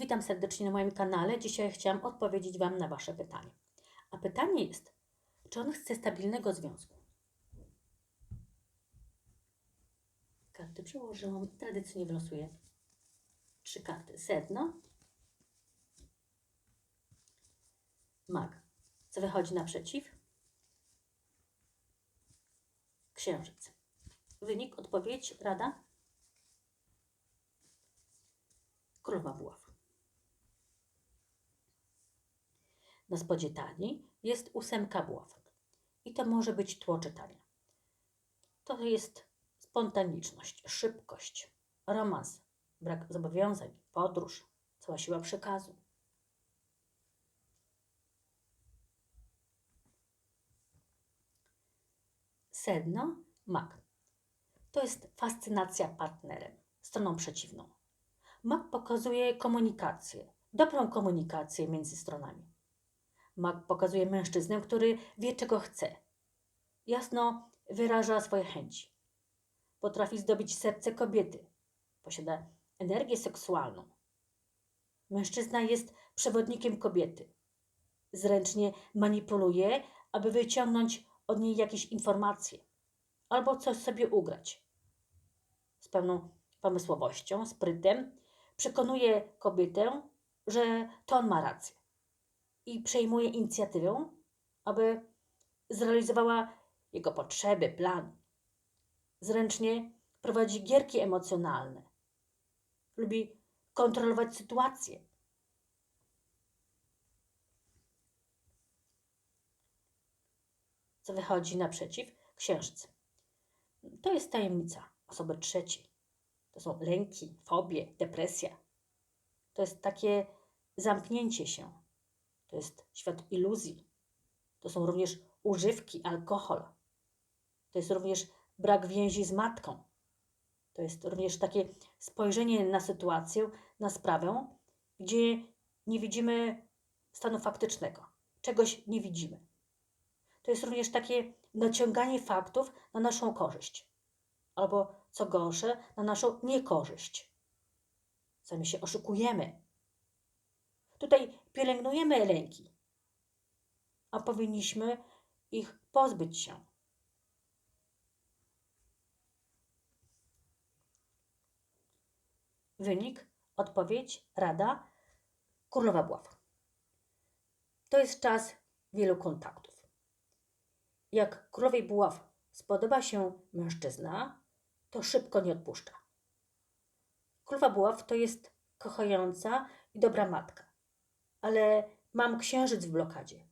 Witam serdecznie na moim kanale. Dzisiaj chciałam odpowiedzieć Wam na Wasze pytanie. A pytanie jest, czy on chce stabilnego związku? Karty przełożyłam tradycyjnie wylosuję trzy karty. Sedno, mag. Co wychodzi naprzeciw? Księżyc. Wynik, odpowiedź, rada? Królowa buław. Na spodzie talii jest ósemka buław. I to może być tło czytania. To jest spontaniczność, szybkość, romans, brak zobowiązań, podróż, cała siła przekazu. Sedno, mak. To jest fascynacja partnerem, stroną przeciwną. Mak pokazuje komunikację, dobrą komunikację między stronami. Pokazuje mężczyznę, który wie, czego chce. Jasno wyraża swoje chęci. Potrafi zdobyć serce kobiety. Posiada energię seksualną. Mężczyzna jest przewodnikiem kobiety. Zręcznie manipuluje, aby wyciągnąć od niej jakieś informacje albo coś sobie ugrać. Z pełną pomysłowością, sprytem przekonuje kobietę, że to on ma rację i przejmuje inicjatywę, aby zrealizowała jego potrzeby, plan. Zręcznie prowadzi gierki emocjonalne. Lubi kontrolować sytuację. Co wychodzi naprzeciw? Księżyc. To jest tajemnica osoby trzeciej. To są lęki, fobie, depresja. To jest takie zamknięcie się. To jest świat iluzji. To są również używki, alkohol. To jest również brak więzi z matką. To jest również takie spojrzenie na sytuację, na sprawę, gdzie nie widzimy stanu faktycznego, czegoś nie widzimy. To jest również takie naciąganie faktów na naszą korzyść, albo co gorsze, na naszą niekorzyść. Sami się oszukujemy. Tutaj pielęgnujemy lęki, a powinniśmy ich pozbyć się. Wynik, odpowiedź, rada, królowa buław. To jest czas wielu kontaktów. Jak królowej buław spodoba się mężczyzna, to szybko nie odpuszcza. Królowa buław to jest kochająca i dobra matka, ale mam księżyc w blokadzie,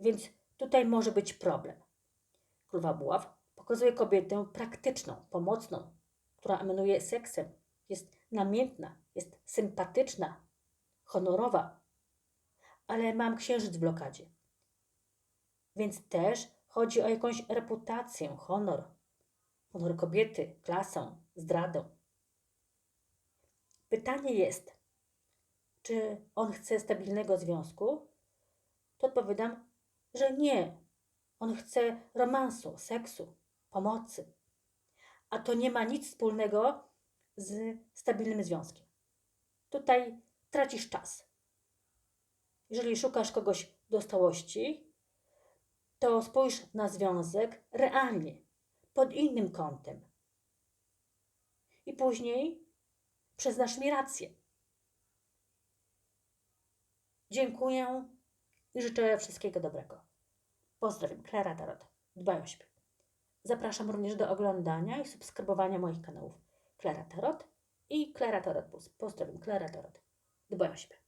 więc tutaj może być problem. Królowa buław pokazuje kobietę praktyczną, pomocną, która emanuje seksem, jest namiętna, jest sympatyczna, honorowa, ale mam księżyc w blokadzie. Więc też chodzi o jakąś reputację, honor, honor kobiety, klasę, zdradę. Pytanie jest, czy on chce stabilnego związku? To odpowiadam, że nie. On chce romansu, seksu, pomocy. A to nie ma nic wspólnego z stabilnym związkiem. Tutaj tracisz czas. Jeżeli szukasz kogoś do stałości, to spójrz na związek realnie, pod innym kątem. I później przyznasz mi rację. Dziękuję i życzę wszystkiego dobrego. Pozdrawiam, Klara Tarot. Dbaj o siebie. Zapraszam również do oglądania i subskrybowania moich kanałów Klara Tarot i Klara Tarot Plus. Pozdrawiam, Klara Tarot. Dbaj o siebie.